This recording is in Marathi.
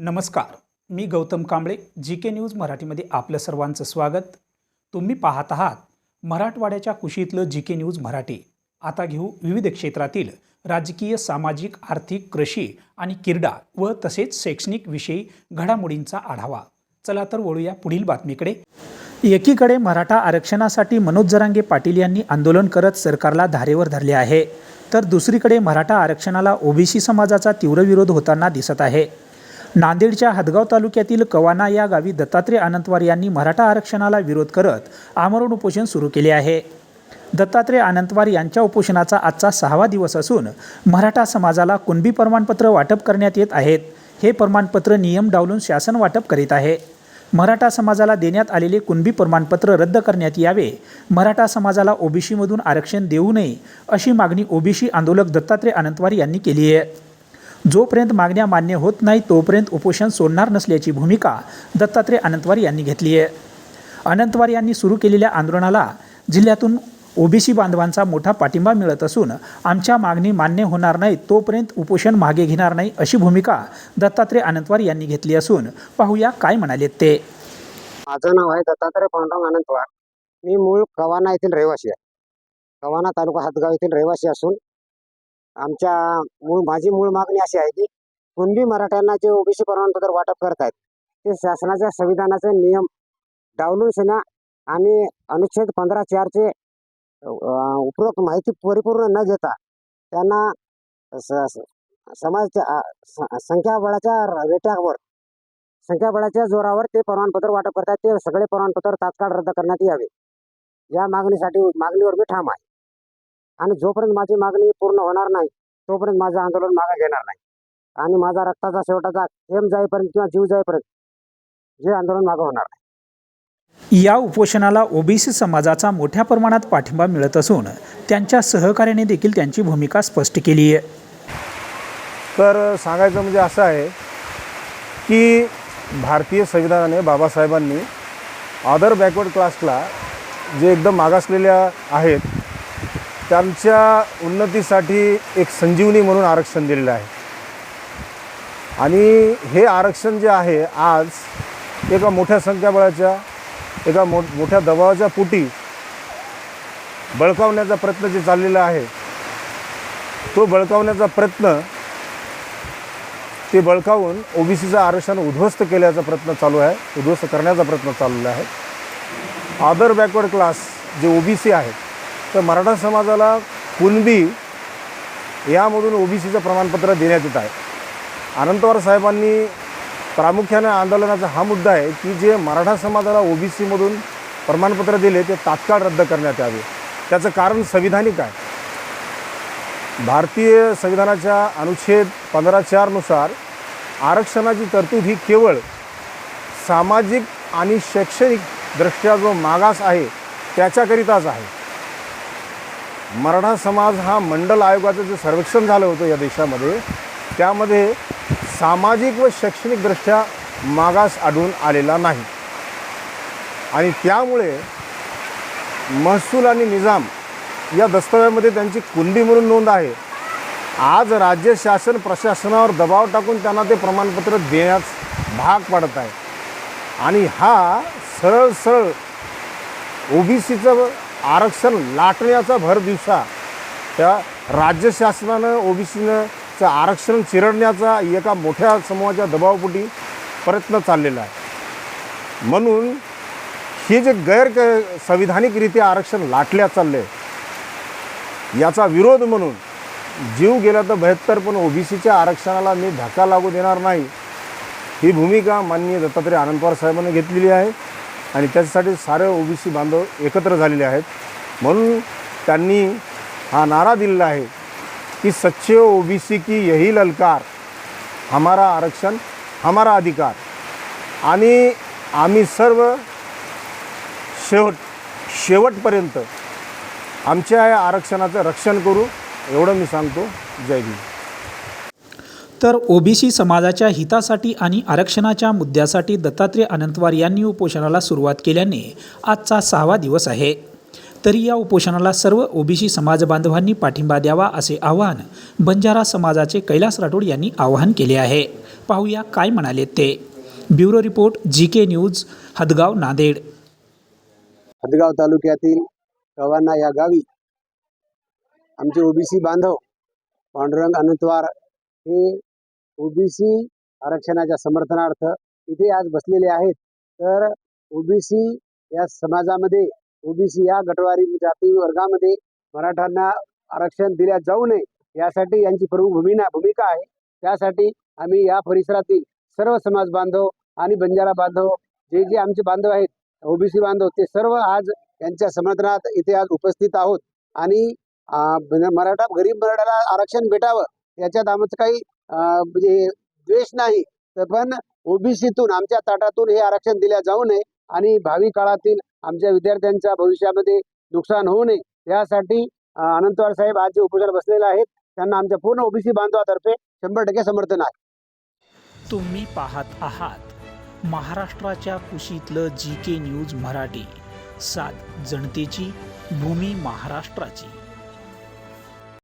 नमस्कार मी Gautam Kamble G K news मराठीमध्ये आपलं सर्वांचं स्वागत. तुम्ही पाहत आहात मराठवाड्याच्या कुशीतलं जी के न्यूज मराठी. आता घेऊ विविध क्षेत्रातील राजकीय सामाजिक आर्थिक कृषी आणि किरडा व तसेच शैक्षणिक विषयी घडामोडींचा आढावा. चला तर वळूया पुढील बातमीकडे. एकीकडे मराठा आरक्षणासाठी मनोज जरांगे पाटील यांनी आंदोलन करत सरकारला धारेवर धरले आहे तर दुसरीकडे मराठा आरक्षणाला ओबीसी समाजाचा तीव्र विरोध होताना दिसत आहे. नांदेडच्या हदगाव तालुक्यातील कवाना या गावी दत्तात्रय अनंतवार यांनी मराठा आरक्षणाला विरोध करत आमरण उपोषण सुरू केले आहे. दत्तात्रय अनंतवार यांच्या उपोषणाचा आजचा सहावा दिवस असून मराठा समाजाला कुणबी प्रमाणपत्र वाटप करण्यात येत आहेत हे प्रमाणपत्र नियम डावलून शासन वाटप करीत आहे. मराठा समाजाला देण्यात आलेले कुणबी प्रमाणपत्र रद्द करण्यात यावे मराठा समाजाला ओबीसीमधून आरक्षण देऊ नये अशी मागणी ओबीसी आंदोलक दत्तात्रय अनंतवार यांनी केली आहे. जोपर्यंत मागण्या मान्य होत नाही तोपर्यंत उपोषण सोडणार नसल्याची भूमिका दत्तात्रय अनंतवार यांनी घेतली आहे. अनंतवार यांनी सुरू केलेल्या आंदोलनाला जिल्ह्यातून ओबीसी बांधवांचा मोठा पाठिंबा मिळत असून आमच्या मागणी मान्य होणार नाही तोपर्यंत उपोषण मागे घेणार नाही अशी भूमिका दत्तात्रय अनंतवार यांनी घेतली असून पाहूया काय म्हणाले ते. माझं नाव आहे दत्तात्रय पांडुरंग अनंतवार. मी मूळ कवाना येथील रहिवासी आहे. कवाना तालुका हातगाव येथील रहिवासी असून आमच्या मूळ माझी मूळ मागणी अशी आहे की कुणबी मराठ्यांना जे ओबीसी प्रमाणपत्र वाटप करत आहेत ते शासनाच्या संविधानाचे नियम डावलून सेना आणि अनुच्छेद पंधरा चारचे उपरोक्त माहिती परिपूर्ण न घेता त्यांना समाजच्या संख्याबळाच्या रेट्यावर संख्याबळाच्या जोरावर ते प्रमाणपत्र वाटप करतात ते सगळे प्रमाणपत्र तात्काळ रद्द करण्यात यावे. या मागणीसाठी मागणीवर मी ठाम आहे. आणि जोपर्यंत माझी मागणी पूर्ण होणार नाही तोपर्यंत माझं आंदोलन मागे घेणार नाही. आणि माझा रक्ताचा शेवटाचा थेंब जाईपर्यंत किंवा जीव जाईपर्यंत हे आंदोलन मागं होणार नाही. या उपोषणाला ओबीसी समाजाचा मोठ्या प्रमाणात पाठिंबा मिळत असून त्यांच्या सहकार्याने देखील त्यांची भूमिका स्पष्ट केली आहे. तर सांगायचं म्हणजे असं आहे की भारतीय संविधानाने बाबासाहेबांनी अदर बॅकवर्ड क्लासला जे एकदम मागासलेल्या आहेत त्यांच्या उन्नतीसाठी एक संजीवनी म्हणून आरक्षण दिलेलं आहे. आणि हे आरक्षण जे आहे आज एका मोठ्या संख्याबळाच्या एका मो मोठ्या दबावाच्या पोटी बळकावण्याचा प्रयत्न जे चाललेला आहे तो बळकावण्याचा प्रयत्न ते बळकावून ओबीसीचं आरक्षण उद्ध्वस्त केल्याचा प्रयत्न चालू आहे उद्ध्वस्त करण्याचा प्रयत्न चाललेला आहे. अदर बॅकवर्ड क्लास जे ओबीसी आहेत तर मराठा समाजाला कुणबी यामधून ओबीसीचं प्रमाणपत्र देण्यात येत आहे. अनंतवार साहेबांनी प्रामुख्याने आंदोलनाचा हा मुद्दा आहे की जे मराठा समाजाला ओबीसीमधून प्रमाणपत्र दिले ते तात्काळ रद्द करण्यात यावे. त्याचं कारण संविधानिक आहे. भारतीय संविधानाच्या अनुच्छेद पंधरा चारनुसार आरक्षणाची तरतूद ही केवळ सामाजिक आणि शैक्षणिक दृष्ट्या जो मागास आहे त्याच्याकरिताच आहे. मराठा समाज हा मंडल आयोगाचं जे सर्वेक्षण झालं होतं या देशामध्ये त्यामध्ये सामाजिक व शैक्षणिकदृष्ट्या मागास आढळून आलेला नाही. आणि त्यामुळे महसूल आणि निजाम या दस्तव्यामध्ये त्यांची कुंडी म्हणून नोंद आहे. आज राज्य शासन प्रशासनावर दबाव टाकून त्यांना ते प्रमाणपत्र देण्यास भाग पाडत आहे. आणि हा सरळ सरळ ओबीसीचं आरक्षण लाटण्याचा भर दिवसा त्या राज्य शासनानं ओबीसीनं आरक्षण चिरडण्याचा एका मोठ्या समूहाच्या दबावपोटी प्रयत्न चाललेला आहे. म्हणून हे जे गैर संविधानिकरित्या आरक्षण लाटल्या चालले याचा विरोध म्हणून जीव गेला तर बहत्तर पण ओबीसीच्या आरक्षणाला मी धक्का लागू देणार नाही ही भूमिका माननीय दत्तात्रय आनंदवार साहेबांनी घेतलेली आहे. आणि त्याच्यासाठी सारे ओबीसी बांधव एकत्र झालेले आहेत. म्हणून त्यांनी हा नारा दिलेला आहे की सच्चे ओबीसी की यही ललकार हमारा आरक्षण हमारा अधिकार. आणि आम्ही सर्व शेवट शेवटपर्यंत आमच्या या आरक्षणाचं रक्षण करू एवढं मी सांगतो. जय भीम तर ओबीसी समाजाच्या हितासाठी आणि आरक्षणाच्या मुद्द्यासाठी दत्तात्रय अनंतवार यांनी उपोषणाला सुरुवात केल्याने आजचा सहावा दिवस आहे. तरी या उपोषणाला सर्व ओबीसी समाज बांधवांनी पाठिंबा द्यावा असे आवाहन बंजारा समाजाचे कैलास राठोड यांनी आवाहन केले आहे. पाहूया काय म्हणाले ते. Bureau report G K news Hadgaon Nanded. Hadgaon तालुक्यातील कवाना या गावी आमचे ओबीसी बांधव पांडुरंग अनंतवार हे ओबीसी आरक्षणाच्या समर्थनार्थ इथे आज बसलेले आहेत. तर ओबीसी या समाजामध्ये ओबीसी या गटवारी जाती वर्गामध्ये मराठ्यांना आरक्षण दिल्या जाऊ नये यासाठी यांची प्रमुख भूमिका भूमिका आहे. त्यासाठी आम्ही या परिसरातील सर्व समाज बांधव आणि बंजारा बांधव जे जे आमचे बांधव आहेत ओबीसी बांधव ते सर्व आज यांच्या समर्थनात इथे आज उपस्थित आहोत. आणि मराठा गरीब मराठाला आरक्षण भेटावं याच्यात आमचं काही म्हणजे द्वेष नाही तर पण ओबीसीतून आमच्या ताटातून हे आरक्षण दिल्या जाऊ नये आणि भावी काळातील आमच्या विद्यार्थ्यांच्या भविष्यामध्ये नुकसान होऊ नये. यासाठी अनंतवार साहेब आज जे उपोषण बसलेले आहेत त्यांना आमच्या पूर्ण ओबीसी बांधवातर्फे शंभर टक्के समर्थन आहे. तुम्ही पाहत आहात महाराष्ट्राच्या कुशीतलं जी के न्यूज मराठी सात जनतेची भूमी महाराष्ट्राची.